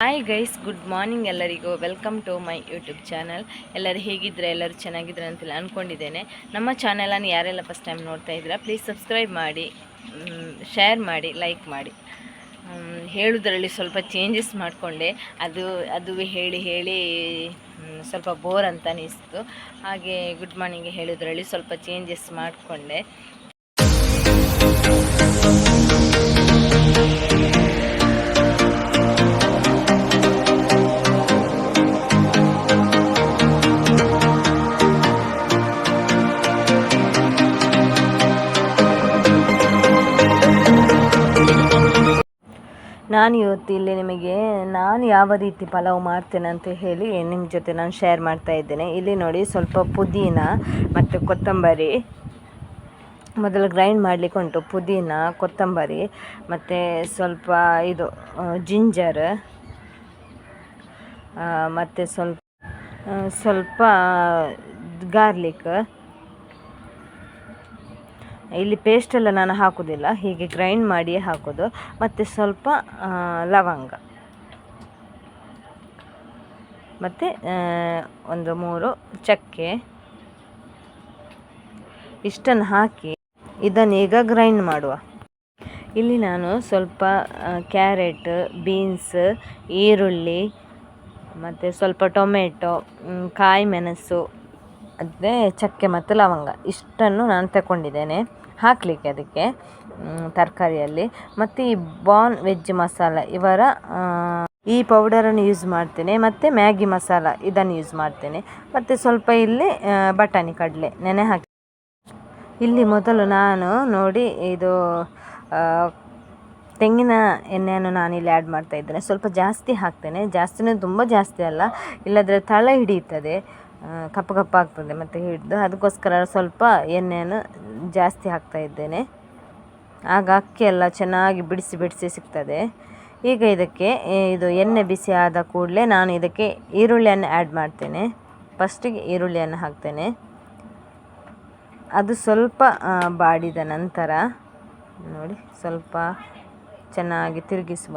Hi guys good morning ಎಲ್ಲರಿಗೂ. Welcome to my YouTube channel ಎಲ್ಲರೂ ಹೇಗಿದ್ರೆ ಎಲ್ಲರೂ ಚೆನ್ನಾಗಿದ್ರೆ ಅಂತೆಲ್ಲ ಅಂದ್ಕೊಂಡಿದ್ದೇನೆ ನಮ್ಮ ಚಾನಲನ್ನು ಯಾರೆಲ್ಲ ಫಸ್ಟ್ ಟೈಮ್ ನೋಡ್ತಾ ಇದ್ದೀರಾ ಪ್ಲೀಸ್ ಸಬ್ಸ್ಕ್ರೈಬ್ ಮಾಡಿ ಶೇರ್ ಮಾಡಿ ಲೈಕ್ ಮಾಡಿ. ಹೇಳೋದ್ರಲ್ಲಿ ಸ್ವಲ್ಪ ಚೇಂಜಸ್ ಮಾಡಿಕೊಂಡೆ. ಅದು ಅದು ಹೇಳಿ ಹೇಳಿ ಸ್ವಲ್ಪ ಬೋರ್ ಅಂತ ಅನಿಸ್ತು. ಹಾಗೆ ಗುಡ್ ಮಾರ್ನಿಂಗ್ ಹೇಳೋದ್ರಲ್ಲಿ ಸ್ವಲ್ಪ ಚೇಂಜಸ್ ಮಾಡಿಕೊಂಡೆ. ನಾನು ಇವತ್ತು ಇಲ್ಲಿ ನಿಮಗೆ ನಾನು ಯಾವ ರೀತಿ ಪಲಾವ್ ಮಾಡ್ತೇನೆ ಅಂತ ಹೇಳಿ ನಿಮ್ಮ ಜೊತೆ ನಾನು ಶೇರ್ ಮಾಡ್ತಾ ಇದ್ದೇನೆ. ಇಲ್ಲಿ ನೋಡಿ ಸ್ವಲ್ಪ ಪುದೀನ ಮತ್ತು ಕೊತ್ತಂಬರಿ. ಮೊದಲು ಗ್ರೈಂಡ್ ಮಾಡಲಿಕ್ಕೆ ಉಂಟು ಪುದೀನ, ಕೊತ್ತಂಬರಿ ಮತ್ತು ಸ್ವಲ್ಪ ಇದು ಜಿಂಜರ್ ಮತ್ತು ಸ್ವಲ್ಪ ಸ್ವಲ್ಪ ಗಾರ್ಲಿಕ್ ಇಲ್ಲಿ ಪೇಸ್ಟೆಲ್ಲ ನಾನು ಹಾಕೋದಿಲ್ಲ. ಹೀಗೆ ಗ್ರೈಂಡ್ ಮಾಡಿ ಹಾಕೋದು. ಮತ್ತು ಸ್ವಲ್ಪ ಲವಂಗ. ಮತ್ತು ಒಂದು ಮೂರು ಚಕ್ಕೆ. ಇಷ್ಟನ್ನು ಹಾಕಿ ಇದನ್ನು ಈಗ ಗ್ರೈಂಡ್ ಮಾಡುವ. ಇಲ್ಲಿ ನಾನು ಸ್ವಲ್ಪ ಕ್ಯಾರೆಟ್ ಬೀನ್ಸ್ ಈರುಳ್ಳಿ, ಮತ್ತು ಸ್ವಲ್ಪ ಟೊಮೆಟೊ ಕಾಯಿ ಮೆಣಸು, ಅದೇ ಚಕ್ಕೆ ಮತ್ತು ಲವಂಗ. ಇಷ್ಟನ್ನು ನಾನು ತಗೊಂಡಿದ್ದೇನೆ ಹಾಕಲಿಕ್ಕೆ ಅದಕ್ಕೆ ತರಕಾರಿಯಲ್ಲಿ. ಮತ್ತು ಈ ಬಾನ್ ವೆಜ್ ಮಸಾಲ, ಇವರ ಈ ಪೌಡರನ್ನು ಯೂಸ್ ಮಾಡ್ತೇನೆ. ಮತ್ತು ಮ್ಯಾಗಿ ಮಸಾಲ, ಇದನ್ನು ಯೂಸ್ ಮಾಡ್ತೇನೆ. ಮತ್ತು ಸ್ವಲ್ಪ ಇಲ್ಲಿ ಬಟಾಣಿ ಕಡಲೆ, ನೆನೆ ಹಾಕಿ. ಇಲ್ಲಿ ಮೊದಲು ನಾನು ನೋಡಿ ಇದು ತೆಂಗಿನ ಎಣ್ಣೆಯನ್ನು ನಾನು ಇಲ್ಲಿ ಆ್ಯಡ್ ಮಾಡ್ತಾ ಇದ್ದೇನೆ. ಸ್ವಲ್ಪ ಜಾಸ್ತಿ ಹಾಕ್ತೇನೆ. ಜಾಸ್ತಿನೂ ತುಂಬ ಜಾಸ್ತಿ ಅಲ್ಲ. ಇಲ್ಲದ್ರೆ ತಳ ಹಿಡಿಯುತ್ತದೆ. ಕಪ್ಪು ಕಪ್ಪು ಆಗ್ತದೆ ಮತ್ತು ಹಿಡಿದು. ಅದಕ್ಕೋಸ್ಕರ ಸ್ವಲ್ಪ ಎಣ್ಣೆಯನ್ನು ಜಾಸ್ತಿ ಹಾಕ್ತಾ ಇದ್ದೇನೆ. ಆಗ ಅಕ್ಕಿ ಎಲ್ಲ ಚೆನ್ನಾಗಿ ಬಿಡಿಸಿ ಬಿಡಿಸಿ ಸಿಗ್ತದೆ. ಈಗ ಇದಕ್ಕೆ ಇದು ಎಣ್ಣೆ ಬಿಸಿ ಆದ ಕೂಡಲೇ ನಾನು ಇದಕ್ಕೆ ಈರುಳ್ಳಿಯನ್ನು ಆ್ಯಡ್ ಮಾಡ್ತೇನೆ. ಫಸ್ಟಿಗೆ ಈರುಳ್ಳಿಯನ್ನು ಹಾಕ್ತೇನೆ. ಅದು ಸ್ವಲ್ಪ ಬಾಡಿದ ನಂತರ, ನೋಡಿ, ಸ್ವಲ್ಪ ಚೆನ್ನಾಗಿ ತಿರುಗಿಸುವ.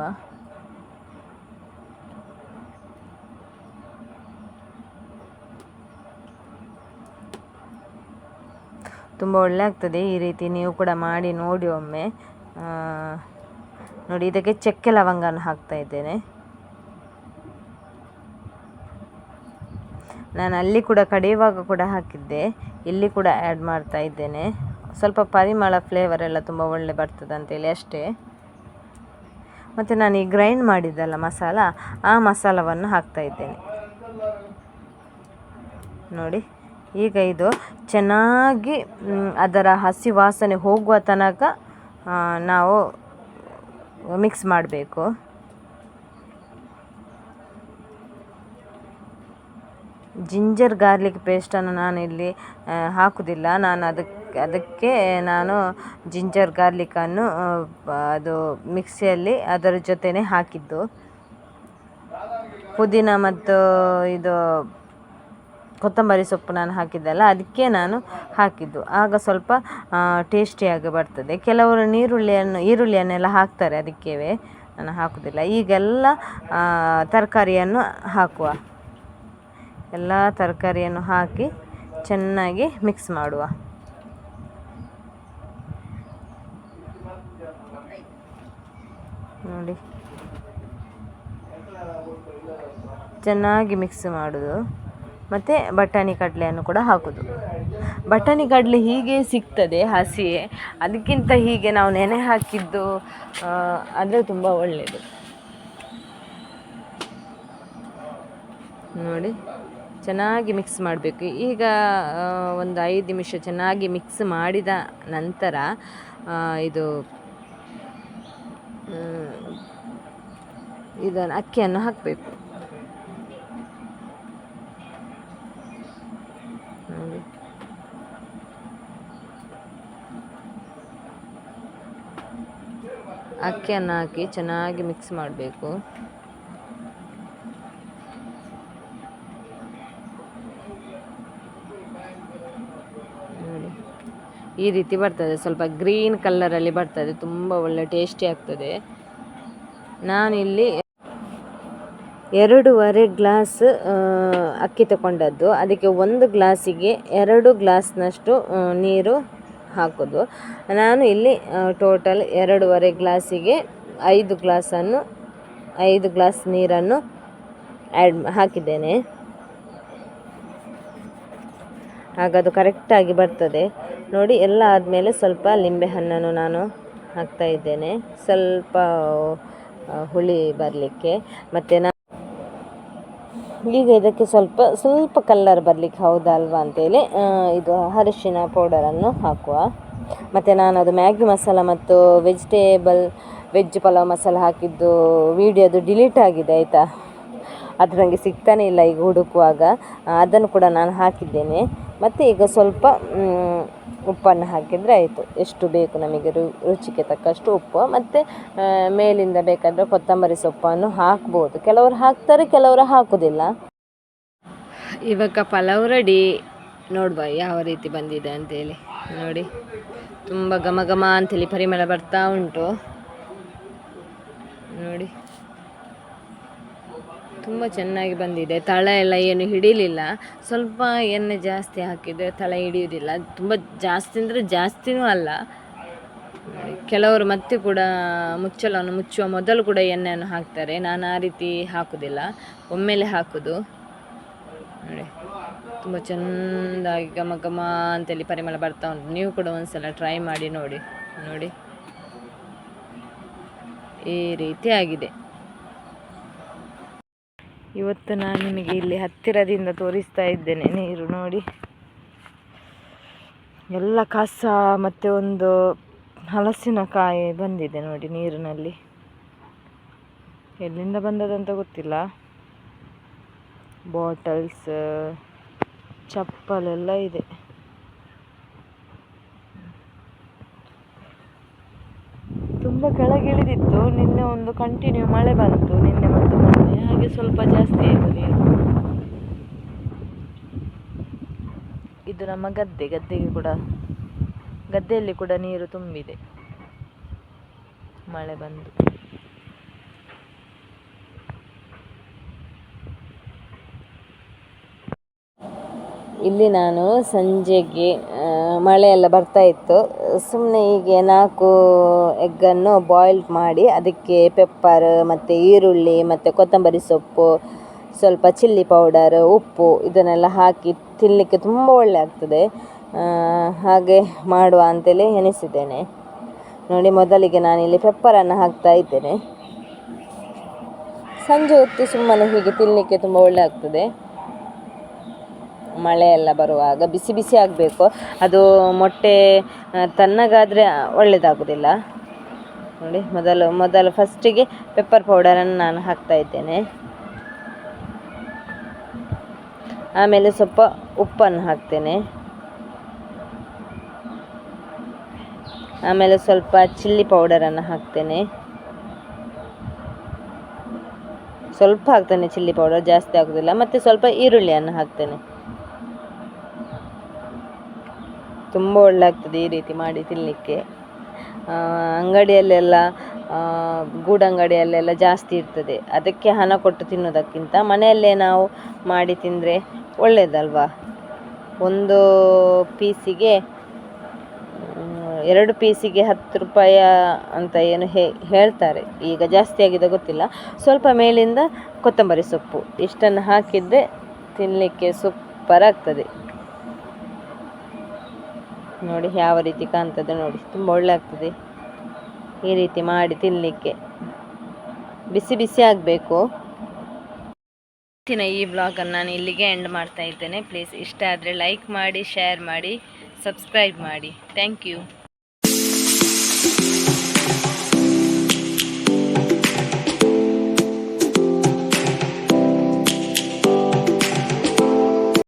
ತುಂಬ ಒಳ್ಳೆ ಆಗ್ತದೆ ಈ ರೀತಿ ನೀವು ಕೂಡ ಮಾಡಿ ನೋಡಿ ಒಮ್ಮೆ. ನೋಡಿ, ಇದಕ್ಕೆ ಚಕ್ಕೆ ಲವಂಗನ ಹಾಕ್ತಾ ಇದ್ದೇನೆ. ನಾನು ಅಲ್ಲಿ ಕೂಡ ಕಡಿಯುವಾಗ ಕೂಡ ಹಾಕಿದ್ದೆ. ಇಲ್ಲಿ ಕೂಡ ಆ್ಯಡ್ ಮಾಡ್ತಾ ಇದ್ದೇನೆ. ಸ್ವಲ್ಪ ಪರಿಮಳ ಫ್ಲೇವರ್ ಎಲ್ಲ ತುಂಬ ಒಳ್ಳೆ ಬರ್ತದೆ ಅಂತೇಳಿ ಅಷ್ಟೇ. ಮತ್ತು ನಾನು ಈ ಗ್ರೈಂಡ್ ಮಾಡಿದ್ದಲ್ಲ ಮಸಾಲ, ಆ ಮಸಾಲವನ್ನು ಹಾಕ್ತಾ ಇದ್ದೇನೆ. ನೋಡಿ. ಈಗ ಇದು ಚೆನ್ನಾಗಿ ಅದರ ಹಸಿ ವಾಸನೆ ಹೋಗುವ ತನಕ ನಾವು ಮಿಕ್ಸ್ ಮಾಡಬೇಕು. ಜಿಂಜರ್ ಗಾರ್ಲಿಕ್ ಪೇಸ್ಟನ್ನು ನಾನು ಇಲ್ಲಿ ಹಾಕುವುದಿಲ್ಲ ನಾನು ಅದಕ್ಕೆ ಅದಕ್ಕೆ ನಾನು ಜಿಂಜರ್ ಗಾರ್ಲಿಕನ್ನು ಅದು ಮಿಕ್ಸಿಯಲ್ಲಿ ಅದರ ಜೊತೆನೇ ಹಾಕಿದ್ದು. ಪುದೀನ ಮತ್ತು ಇದು ಕೊತ್ತಂಬರಿ ಸೊಪ್ಪು ನಾನು ಹಾಕಿದ್ದಲ್ಲ ಅದಕ್ಕೆ ನಾನು ಹಾಕಿದ್ದು. ಆಗ ಸ್ವಲ್ಪ ಟೇಸ್ಟಿಯಾಗಿ ಬರ್ತದೆ. ಕೆಲವರು ನೀರುಳ್ಳಿಯನ್ನು, ಈರುಳ್ಳಿಯನ್ನೆಲ್ಲ ಹಾಕ್ತಾರೆ ಅದಕ್ಕೆ ನಾನು ಹಾಕುವುದಿಲ್ಲ ಈಗೆಲ್ಲ ತರಕಾರಿಯನ್ನು ಹಾಕುವ. ಎಲ್ಲ ತರಕಾರಿಯನ್ನು ಹಾಕಿ ಚೆನ್ನಾಗಿ ಮಿಕ್ಸ್ ಮಾಡುವ. ನೋಡಿ. ಚೆನ್ನಾಗಿ ಮಿಕ್ಸ್ ಮಾಡೋದು. ಮತ್ತು ಬಟಾಣಿ ಕಡಲೆಯನ್ನು ಕೂಡ ಹಾಕೋದು. ಬಟಾಣಿ ಕಡಲೆ ಹೀಗೆ ಸಿಗ್ತದೆ ಹಸಿಯೇ, ಅದಕ್ಕಿಂತ ಹೀಗೆ ನಾವು ನೆನೆ ಹಾಕಿದ್ದು ಆದರೆ ತುಂಬ ಒಳ್ಳೆಯದು ನೋಡಿ, ಚೆನ್ನಾಗಿ ಮಿಕ್ಸ್ ಮಾಡಬೇಕು. ಈಗ ಒಂದು ಐದು ನಿಮಿಷ ಚೆನ್ನಾಗಿ ಮಿಕ್ಸ್ ಮಾಡಿದ ನಂತರ ಇದು ಇದನ್ನು ಅಕ್ಕಿಯನ್ನು ಹಾಕಬೇಕು. ಅಕ್ಕಿಯನ್ನು ಹಾಕಿ ಚೆನ್ನಾಗಿ ಮಿಕ್ಸ್ ಮಾಡಬೇಕು. ನೋಡಿ. ಈ ರೀತಿ ಬರ್ತದೆ. ಸ್ವಲ್ಪ ಗ್ರೀನ್ ಕಲ್ಲರಲ್ಲಿ ಬರ್ತದೆ. ತುಂಬ ಒಳ್ಳೆ ಟೇಸ್ಟಿ ಆಗ್ತದೆ. ನಾನಿಲ್ಲಿ ಎರಡೂವರೆ ಗ್ಲಾಸ್ ಅಕ್ಕಿ ತಗೊಂಡದ್ದು. ಅದಕ್ಕೆ ಒಂದು ಗ್ಲಾಸಿಗೆ ಎರಡು ಗ್ಲಾಸ್ನಷ್ಟು ನೀರು ಹಾಕೋದು. ನಾನು ಇಲ್ಲಿ ಟೋಟಲ್ ಎರಡೂವರೆ ಗ್ಲಾಸಿಗೆ ಐದು ಗ್ಲಾಸನ್ನು, ಐದು ಗ್ಲಾಸ್ ನೀರನ್ನು ಆ್ಯಡ್ ಹಾಕಿದ್ದೇನೆ. ಆಗ ಕರೆಕ್ಟಾಗಿ ಬರ್ತದೆ. ನೋಡಿ, ಎಲ್ಲ ಆದಮೇಲೆ ಸ್ವಲ್ಪ ಲಿಂಬೆ ಹಣ್ಣನ್ನು ನಾನು ಹಾಕ್ತಾ ಇದ್ದೇನೆ. ಸ್ವಲ್ಪ ಹುಳಿ ಬರಲಿಕ್ಕೆ. ಮತ್ತು ನಾ ಈಗ ಇದಕ್ಕೆ ಸ್ವಲ್ಪ ಸ್ವಲ್ಪ ಕಲ್ಲರ್ ಬರಲಿಕ್ಕೆ ಹೌದಲ್ವಾ ಅಂತೇಳಿ ಇದು ಅರಿಶಿನ ಪೌಡರನ್ನು ಹಾಕುವ. ಮತ್ತು ನಾನು ಅದು ಮ್ಯಾಗಿ ಮಸಾಲ ಮತ್ತು ವೆಜಿಟೇಬಲ್ ವೆಜ್ ಪಲಾವ್ ಮಸಾಲ ಹಾಕಿದ್ದು ವಿಡಿಯೋದು ಡಿಲೀಟ್ ಆಗಿದೆ, ಆಯಿತಾ? ಅದು ನನಗೆ ಸಿಗ್ತಾನೇ ಇಲ್ಲ ಈಗ ಹುಡುಕುವಾಗ. ಅದನ್ನು ಕೂಡ ನಾನು ಹಾಕಿದ್ದೇನೆ. ಮತ್ತು ಈಗ ಸ್ವಲ್ಪ ಉಪ್ಪನ್ನು ಹಾಕಿದರೆ ಆಯಿತು. ಎಷ್ಟು ಬೇಕು ನಮಗೆ ರು, ರುಚಿಗೆ ತಕ್ಕಷ್ಟು ಉಪ್ಪು. ಮತ್ತು ಮೇಲಿಂದ ಬೇಕಾದರೆ ಕೊತ್ತಂಬರಿ ಸೊಪ್ಪನ್ನು ಹಾಕ್ಬೋದು. ಕೆಲವರು ಹಾಕ್ತಾರೆ, ಕೆಲವರು ಹಾಕೋದಿಲ್ಲ. ಇವಾಗ ಪಲಾವ್ ರೆಡಿ ನೋಡುವ ಯಾವ ರೀತಿ ಬಂದಿದೆ ಅಂತೇಳಿ. ನೋಡಿ, ತುಂಬ ಘಮ ಘಮ ಅಂತೇಳಿ ಪರಿಮಳ ಬರ್ತಾ ಉಂಟು. ನೋಡಿ. ತುಂಬ ಚೆನ್ನಾಗಿ ಬಂದಿದೆ. ತಳ ಎಲ್ಲ ಏನು ಹಿಡಿಲಿಲ್ಲ. ಸ್ವಲ್ಪ ಎಣ್ಣೆ ಜಾಸ್ತಿ ಹಾಕಿದರೆ ತಳ ಹಿಡಿಯೋದಿಲ್ಲ ತುಂಬ ಜಾಸ್ತಿ ಅಂದರೆ ಜಾಸ್ತಿನೂ ಅಲ್ಲ. ಕೆಲವರು ಮತ್ತೆ ಕೂಡ ಮುಚ್ಚಲನ್ನು ಮುಚ್ಚುವ ಮೊದಲು ಕೂಡ ಎಣ್ಣೆಯನ್ನು ಹಾಕ್ತಾರೆ. ನಾನು ಆ ರೀತಿ ಹಾಕುವುದಿಲ್ಲ. ಒಮ್ಮೆಲೆ ಹಾಕೋದು. ನೋಡಿ. ತುಂಬ ಚೆಂದಾಗಿ ಗಮ ಗಮ ಅಂತೇಳಿ ಪರಿಮಳ ಬರ್ತಾ ಉಂಟು. ನೀವು ಕೂಡ ಒಂದ್ಸಲ ಟ್ರೈ ಮಾಡಿ ನೋಡಿ. ನೋಡಿ. ಈ ರೀತಿ ಆಗಿದೆ. ಇವತ್ತು ನಾನು ನಿಮಗೆ ಇಲ್ಲಿ ಹತ್ತಿರದಿಂದ ತೋರಿಸ್ತಾ ಇದ್ದೇನೆ. ನೀರು ನೋಡಿ. ಎಲ್ಲ ಕಸ ಮತ್ತು ಒಂದು ಹಲಸಿನಕಾಯಿ ಬಂದಿದೆ ನೋಡಿ ನೀರಿನಲ್ಲಿ. ಎಲ್ಲಿಂದ ಬಂದದಂತ ಗೊತ್ತಿಲ್ಲ. ಬಾಟಲ್ಸ್ ಚಪ್ಪಲೆಲ್ಲ ಇದೆ. ತುಂಬ ಕೆಳಗಿಳಿದಿತ್ತು. ನಿನ್ನೆ ಒಂದು ಕಂಟಿನ್ಯೂ ಮಳೆ ಬಂತು. ನಿನ್ನೆ ಮತ್ತು ಮೊನ್ನೆ ಹಾಗೆ ಸ್ವಲ್ಪ ಜಾಸ್ತಿ ಆಯಿತು ನೀರು. ಇದು ನಮ್ಮ ಗದ್ದೆ. ಗದ್ದೆಗೆ ಕೂಡ, ಗದ್ದೆಯಲ್ಲಿ ಕೂಡ ನೀರು ತುಂಬಿದೆ. ಮಳೆ ಬಂದು. ಇಲ್ಲಿ ನಾನು ಸಂಜೆಗೆ ಆ, ಮಳೆ ಎಲ್ಲ ಬರ್ತಾ ಇತ್ತು. ಸುಮ್ಮನೆ ಹೀಗೆ ನಾಲ್ಕು ಎಗ್ಗನ್ನು ಬಾಯ್ಲ್ ಮಾಡಿ ಅದಕ್ಕೆ ಪೆಪ್ಪರ್ ಮತ್ತು ಈರುಳ್ಳಿ ಮತ್ತು ಕೊತ್ತಂಬರಿ ಸೊಪ್ಪು ಸ್ವಲ್ಪ ಚಿಲ್ಲಿ ಪೌಡರ್ ಉಪ್ಪು ಇದನ್ನೆಲ್ಲ ಹಾಕಿ ತಿನ್ನಲಿಕ್ಕೆ ತುಂಬ ಒಳ್ಳೆ ಆಗ್ತದೆ. ಹಾಗೆ ಮಾಡುವ ಅಂತೇಳಿ ಎನಿಸಿದ್ದೇನೆ ನೋಡಿ ಮೊದಲಿಗೆ ನಾನಿಲ್ಲಿ ಪೆಪ್ಪರನ್ನು ಹಾಕ್ತಾ ಇದ್ದೇನೆ. ಸಂಜೆ ಹೊತ್ತು ಸುಮ್ಮನೆ ಹೀಗೆ ತಿನ್ನಲಿಕ್ಕೆ ತುಂಬ ಒಳ್ಳೆ ಆಗ್ತದೆ. ಮಳೆ ಎಲ್ಲ ಬರುವಾಗ ಬಿಸಿ ಬಿಸಿ ಆಗಬೇಕು. ಅದು ಮೊಟ್ಟೆ ತಣ್ಣಗಾದರೆ ಒಳ್ಳೆಯದಾಗೋದಿಲ್ಲ ನೋಡಿ, ಮೊದಲು ಮೊದಲು ಫಸ್ಟಿಗೆ ಪೆಪ್ಪರ್ ಪೌಡರನ್ನು ನಾನು ಹಾಕ್ತಾ ಇದ್ದೇನೆ. ಆಮೇಲೆ ಸ್ವಲ್ಪ ಉಪ್ಪನ್ನು ಹಾಕ್ತೇನೆ. ಆಮೇಲೆ ಸ್ವಲ್ಪ ಚಿಲ್ಲಿ ಪೌಡರನ್ನು ಹಾಕ್ತೇನೆ. ಸ್ವಲ್ಪ ಹಾಕ್ತೇನೆ ಚಿಲ್ಲಿ ಪೌಡರ್ ಜಾಸ್ತಿ ಆಗೋದಿಲ್ಲ. ಮತ್ತು ಸ್ವಲ್ಪ ಈರುಳ್ಳಿಯನ್ನು ಹಾಕ್ತೇನೆ. ತುಂಬ ಒಳ್ಳೆ ಆಗ್ತದೆ ಈ ರೀತಿ ಮಾಡಿ ತಿನ್ನಲಿಕ್ಕೆ ಅಂಗಡಿಯಲ್ಲೆಲ್ಲ ಗೂಡಂಗಡಿಯಲ್ಲೆಲ್ಲ ಜಾಸ್ತಿ ಇರ್ತದೆ. ಅದಕ್ಕೆ ಹಣ ಕೊಟ್ಟು ತಿನ್ನೋದಕ್ಕಿಂತ ಮನೆಯಲ್ಲೇ ನಾವು ಮಾಡಿ ತಿಂದರೆ ಒಳ್ಳೆಯದಲ್ವಾ ಒಂದು ಪೀಸಿಗೆ, ಎರಡು ಪೀಸಿಗೆ ಹತ್ತು ರೂಪಾಯಿ ಅಂತ ಏನು ಹೇಳ್ತಾರೆ. ಈಗ ಜಾಸ್ತಿ ಆಗಿದೆ ಗೊತ್ತಿಲ್ಲ. ಸ್ವಲ್ಪ ಮೇಲಿಂದ ಕೊತ್ತಂಬರಿ ಸೊಪ್ಪು. ಇಷ್ಟನ್ನು ಹಾಕಿದರೆ ತಿನ್ನಲಿಕ್ಕೆ ಸೂಪರ್ ಆಗ್ತದೆ ನೋಡಿ ಯಾವ ರೀತಿ ಕಾಣ್ತದೆ ನೋಡಿ. ತುಂಬ ಒಳ್ಳೆ ಆಗ್ತದೆ ಈ ರೀತಿ ಮಾಡಿ ತಿನ್ನಲಿಕ್ಕೆ ಬಿಸಿ ಬಿಸಿ ಆಗಬೇಕು. ಇವತ್ತಿನ ಈ ಬ್ಲಾಗನ್ನು ನಾನು ಇಲ್ಲಿಗೆ ಎಂಡ್ ಮಾಡ್ತಾ ಇದ್ದೇನೆ. ಪ್ಲೀಸ್ ಇಷ್ಟ ಆದರೆ ಲೈಕ್ ಮಾಡಿ ಶೇರ್ ಮಾಡಿ ಸಬ್ಸ್ಕ್ರೈಬ್ ಮಾಡಿ. Thank you